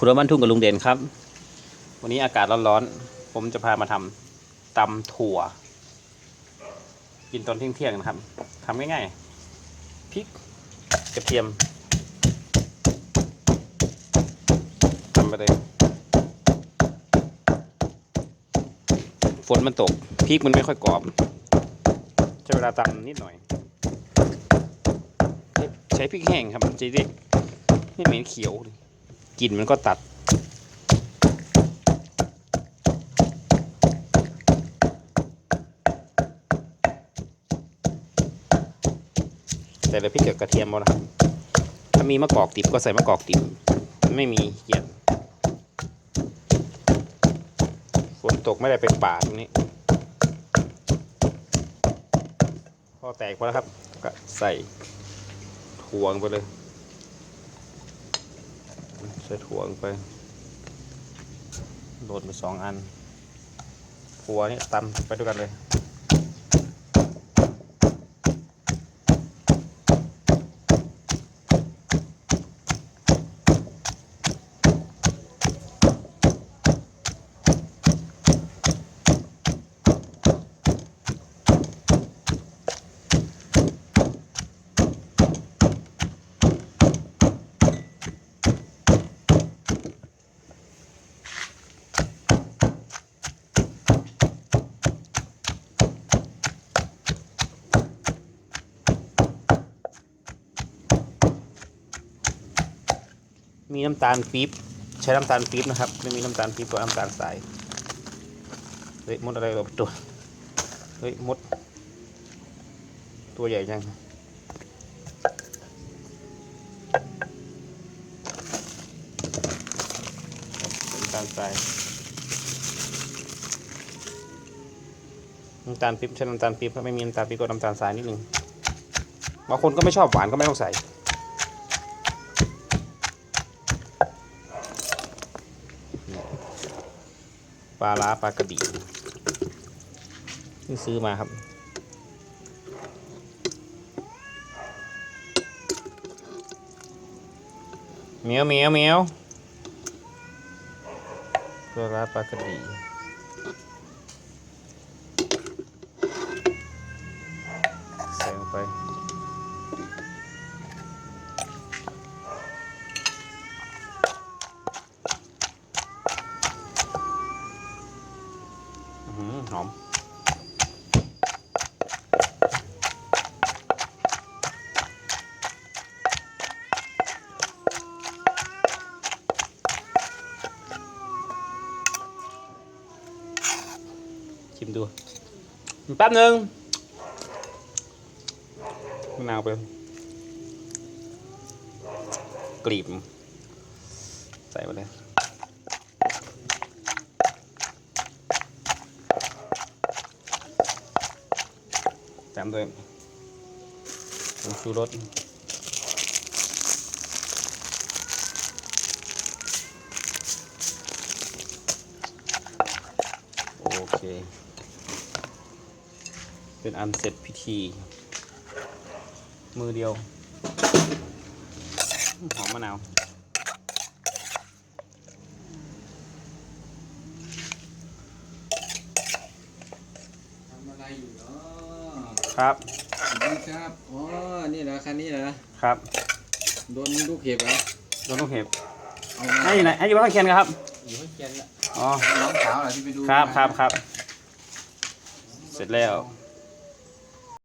คุณรถบรรทุกกับลุงเด่นครับ วันนี้อากาศร้อนๆ ผมจะพามาทำตำถั่ว กินตอนเที่ยงๆนะครับทำง่ายๆพริกกระเทียมทำไปเลยฝนมันตกพริกมันไม่ค่อยกรอบใช้เวลาตำนิดหน่อย ใช้พริกแห้งครับจะได้ไม่เหม็นเขียวเลย กลิ่นมันก็ตัดใส่เลยพริกกับกระเทียมหมดนะถ้ามีมะกอกติบก็ใส่มะกอกติบไม่มีเกียนฝนตกไม่ได้ไปป่าตรงนี้พอแตกไปแล้วครับ ก็ใส่ถั่วงไปเลย ใส่ถั่วลงไปโหลดไปสองอันถั่วนี่ตำไปด้วยกันเลย มีน้ำตาลปี๊บใช้น้ำตาลปี๊บนะครับไม่มีน้ำตาลปี๊บก็น้ำตาลทรายเฮ้ยมดอะไรแบบตัวเฮ้ยมด ตัวใหญ่จังน้ำตาลทรายน้ำตาลปี๊บใช้น้ำตาลปี๊บถ้าไม่มีน้ำตาลปี๊บก็น้ำตาลทรายนิดนึงบางคนก็ไม่ชอบหวานก็ไม่ต้องใส่ ปลาล้าปลากระดีที่ซื้อมาครับเมียวเมียวเมียวปลาล้าปลากระดีใส่ลงไปอื้อหือหอม ชิมดูแป๊บหนึ่งมะนาวไปกลีบใส่ไปเลยตามด้วยผงชูรสโอเค เป็นอันเสร็จพิธี มือเดียว หอมมะนาวทำอะไรอยู่เนาะครับสวัสดีครับอ๋อนี่เหรอคันนี้เหรอครับโดนลูกเห็บเหรอโดนลูกเห็บเอามาให้อยู่ไหนให้อยู่บ้านเคียนครับอยู่ให้เกียนละอ๋อน้องสาวเหรอที่ไปดูครับมาครับครับ เสร็จแล้วอ